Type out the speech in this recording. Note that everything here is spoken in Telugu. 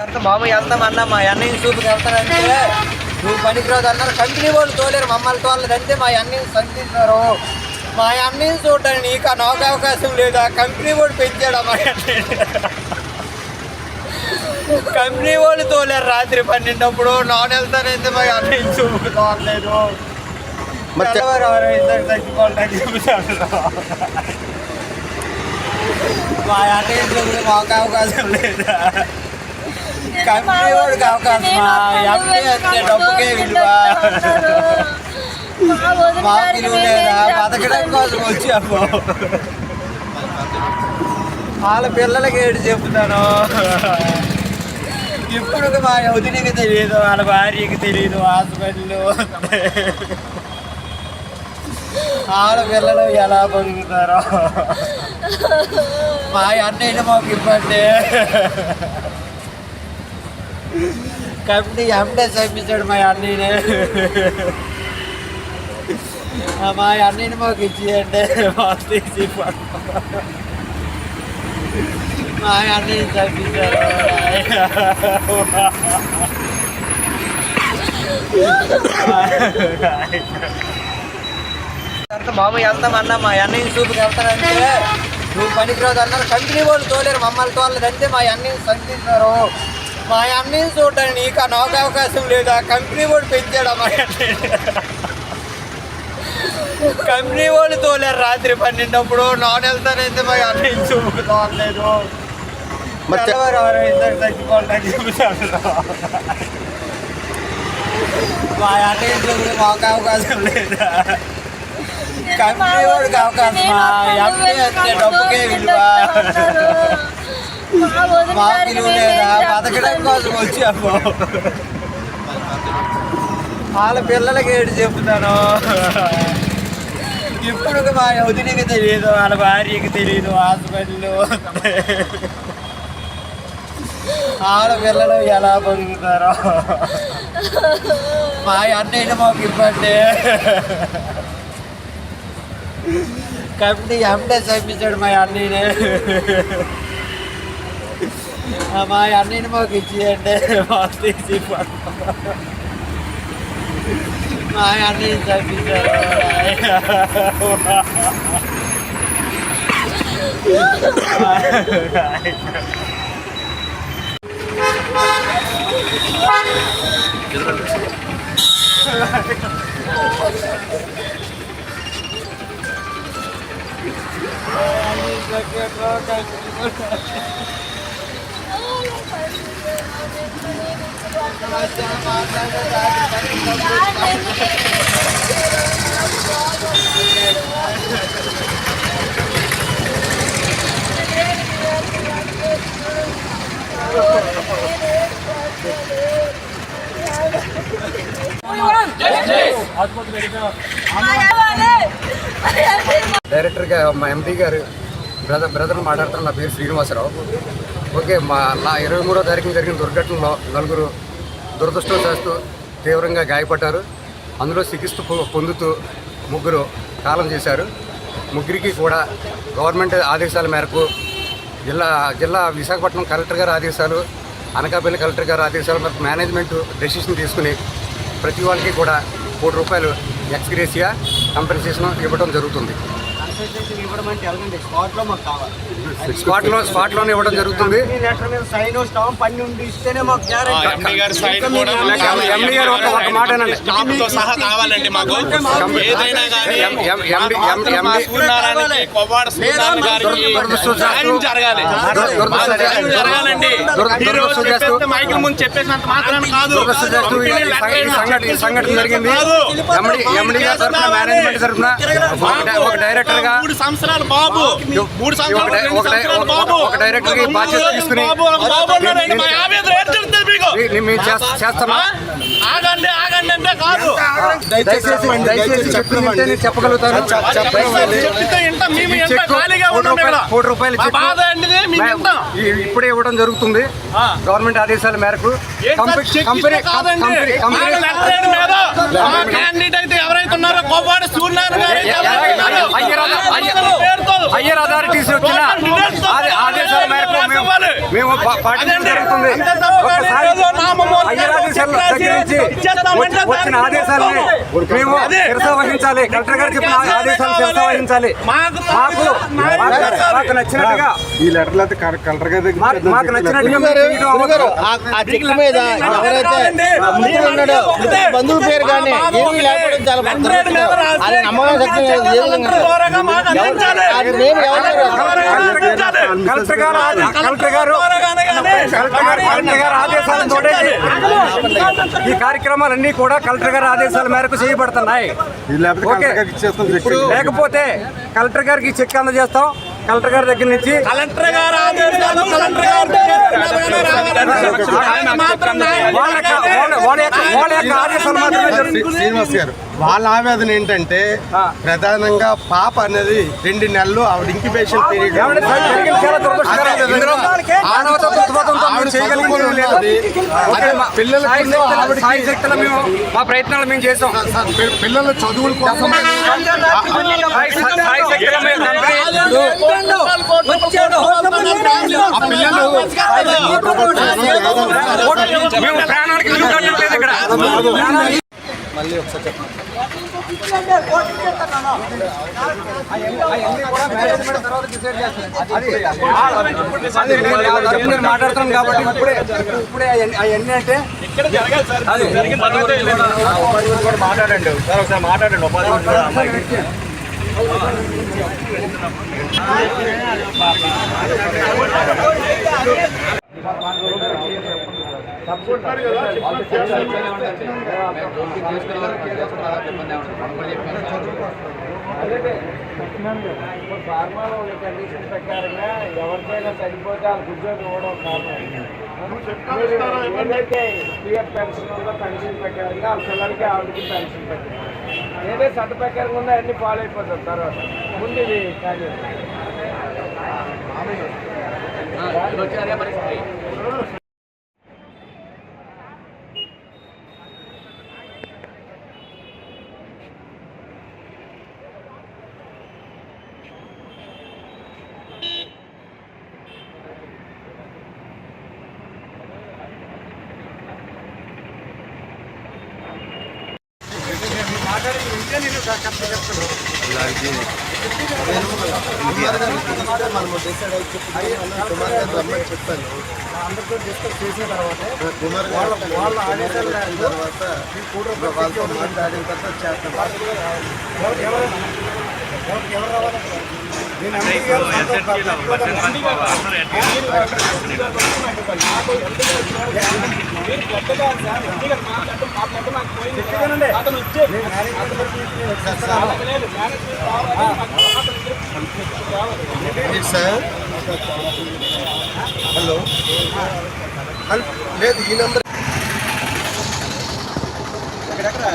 తర్వాత మామ వెళ్తాం అన్న మా అన్నయ్య చూపుకి వెళ్తారంటే నువ్వు పనికిరాదు అన్నారు. కంపెనీ వాళ్ళు తోలేరు మమ్మల్ని తోలేదంటే మా అన్నయ్య సంధిస్తారు మా అన్నయ్య చూడడానికి నీకు నాకు అవకాశం లేదా? కంపెనీ వాడు పెంచాడా మా కంపెనీ వాళ్ళు తోలేరు రాత్రి పన్నెండప్పుడు. నాన్ వెళ్తానైతే మా అన్నయ్య చూపుకి తోలలేదు. మా అన్నయ్య చూపుకి మాకు అవకాశం లేదా? కంపెనీ వాడికి అవకాశమా ఎంపీ అంటే డబ్బుకే విలువ. మాకు విలువ లేదా? బతకడం కోసం వచ్చాము. వాళ్ళ పిల్లలకి ఏడు చెప్తాను ఇప్పుడు మా వదిలికి తెలియదు వాళ్ళ భార్యకి తెలియదు హాస్పిటల్ వాళ్ళ పిల్లలు ఎలా బతుకుతారో. మా అన్నయ్య మాకు ఇబ్బంది కంపెనీ ఎంటే చంపించాడు మా అన్నయ్యనే ఆ మా అన్నయ్యని మాకు ఇచ్చేయండి మాకు తీసి పట్టుకో. మా అన్నయ్య చంపించాడు తర్వాత మామ వెళ్తాం అన్న మా అన్నయ్య చూపుకి వెళ్తానంటే నువ్వు పనికిరాదు అన్నారు కంపెనీ వాళ్ళు తోలేరు మమ్మల్ని తోలేదంటే మా అన్నయ్య సంధిస్తారు మా అన్నయ్య చూడడానికి నీకు నాకు అవకాశం లేదా కంపెనీ వాడు పెంచాడా మా అన్నయ్య కంపెనీ వాళ్ళు తోలేరు రాత్రి పన్నెండప్పుడు నాన్ వెళ్తానైతే మా అన్నయ్య చూపుకి తోలలేదు మరి చె- తెల్లవారు ఎవరైతే చచ్చిపోవడానికి చూపుతాడు మా అన్నయ్య చూపుకి మాకు అవకాశం లేదా కంపెనీ వాడికి అవకాశమా ఎంపీ అంటే డబ్బుకే విలువ మాకు లేదా బతకడం కోసం వచ్చాము వాళ్ళ పిల్లలకి ఏడు చెప్తాను ఇప్పుడు మా వదిలికి తెలియదు వాళ్ళ భార్యకి తెలియదు హాస్పిటల్లో వాళ్ళ పిల్లలు ఎలా బతుకుతారో. మా అన్నయ్య మాకు ఇబ్బంది కంపెనీ ఎండే చంపించాడు మా అన్నయ్యనే. මා යන්නේන මම කිච්චියට වාස්තේසි මා යන්නේ Oh, I'm going to get డైరెక్టర్గా మా ఎంపీ గారు బ్రదర్ బ్రదర్ మాట్లాడుతున్న నా పేరు శ్రీనివాసరావు. ఓకే మా నా ఇరవై మూడో తారీఖున జరిగిన దుర్ఘటనలో నలుగురు దురదృష్టవశాత్తు తీవ్రంగా గాయపడ్డారు. అందులో చికిత్స పొ- పొందుతూ ముగ్గురు కాలం చేశారు. ముగ్గురికి కూడా గవర్నమెంట్ ఆదేశాల మేరకు జిల్లా జిల్లా విశాఖపట్నం కలెక్టర్ గారి ఆదేశాలు అనకాపల్లి కలెక్టర్ గారి ఆదేశాల మేరకు మేనేజ్మెంట్ డెసిషన్ తీసుకుని ప్రతి వాళ్ళకి కూడా కోటి రూపాయలు ఎక్స్గ్రేసియా కంపెన్సేషన్ ఇవ్వడం జరుగుతుంది. ఇవ్వడం అంటే ఎలాగండి స్పాట్లో మాకు కావాలి స్పాట్లో స్పాట్లోనే ఇవ్వడం జరుగుతుంది లెటర్ మీద సైన్ స్టాంప్ ఉండి ఇస్తేనే మాకు గ్యారెంటీ ఎండి గారి సైన్ కూడా ఎండి గారు ఒక ఒక మాట అనండి స్టాంప్తో సహా కావాలండి మాకు ఏదైనా కానీ జరగాలి జరగాలండి మైకిల్ ముందు చెప్పేసినంత కాదు సంఘటన జరిగింది కాదు. ఎండి ఎండి గారి తరఫున మేనేజ్మెంట్ తరఫున ఒక డైరెక్టర్గా మూడు సంవత్సరాలు బాబు. మూడు సంవత్సరాలు బాబు. ఒక డైరెక్టర్కి బాధ్యత తీసుకుని చేస్తామా? ఆగండి ఆగండి అంటే కాదు. దయచేసి దయచేసి చెప్పగలుగుతాను. కోటి రూపాయలు- ఇప్పుడే ఇవ్వడం జరుగుతుంది. గవర్నమెంట్ ఆదేశాల మేరకు కంపెనీ కంపెనీ. కంపెనీ ఎవరైతే ఉన్నారో కోపాడు పాటించడం జరుగుతుంది. వచ్చిన ఆదేశాలని మేము శిరస వహించాలి కలెక్టర్ గారు చెప్పిన ఆదేశాలను శిరస వహించాలి మాకు మాకు నచ్చినట్టుగా ఈ లెటర్లు అయితే కలెక్టర్ గారి దగ్గర మాకు- నచ్చినట్టుగా మీద ఎవరైతే ఉన్నాడో బంధువుల పేరు కానీ ఏమీ లేకపోవడం చాలా. ఆయన నమ్మకం శక్తి కలెక్టర్ గారు కలెక్టర్ గారు కలెక్టర్ గారు గారు ఆదేశాలతో ఈ కార్యక్రమాలన్నీ కూడా కలెక్టర్ గారి ఆదేశాల మేరకు చేయబడుతున్నాయి. లేకపోతే కలెక్టర్ గారికి చెక్ అందజేస్తాం. కలెక్టర్ గారి దగ్గర నుంచి కలెక్టర్ గారు ఆదేశాలు కలెక్టర్ శ్రీనివాస్ గారు వాళ్ళ ఆవేదన ఏంటంటే ప్రధానంగా పాప అనేది రెండు నెలలు ఆవిడ ఇంక్యుబేషన్ పీరియడ్ మా ప్రయత్నాలు మేము చేసాం. పిల్లల చదువుల కోసం మళ్ళీ ఒకసారి చెప్పండి నేను మాట్లాడుతున్నాను కాబట్టి ఇప్పుడే ఇప్పుడే అవన్నీ- అంటే అదే మాట్లాడండి సార్ ఒకసారి మాట్లాడండి. ఉపాధి ఫార్మాలో ఉన్న కండిషన్ ప్రకారంగా ఎవరికైనా చనిపోతే వాళ్ళకి ఉద్యోగం ఇవ్వడం కారణం ఎవరైతే పిఎఫ్ పెన్షన్ ఉందో పెన్షన్ ప్రకారంగా వాళ్ళ పిల్లలకి ఆవిడకి పెన్షన్ పెట్టారు ఏదే చట్ట ఉందో అన్ని ఫాలో అయిపోతారు తర్వాత ముందు ఇది కానీ మనము డిసైడ్ అయ్యి చెప్పి కుమార్ గారు రమ్మని చెప్పాను అందరితో డిస్కస్ చేసిన తర్వాత కుమార్ గారు వాళ్ళ ఆదేశాలు తర్వాత వాళ్ళతో మాట్లాడిన తర్వాత చేస్తాం సార్ హలో హలో లేదు ఈ నెంబర్ ఎక్కడెక్కడ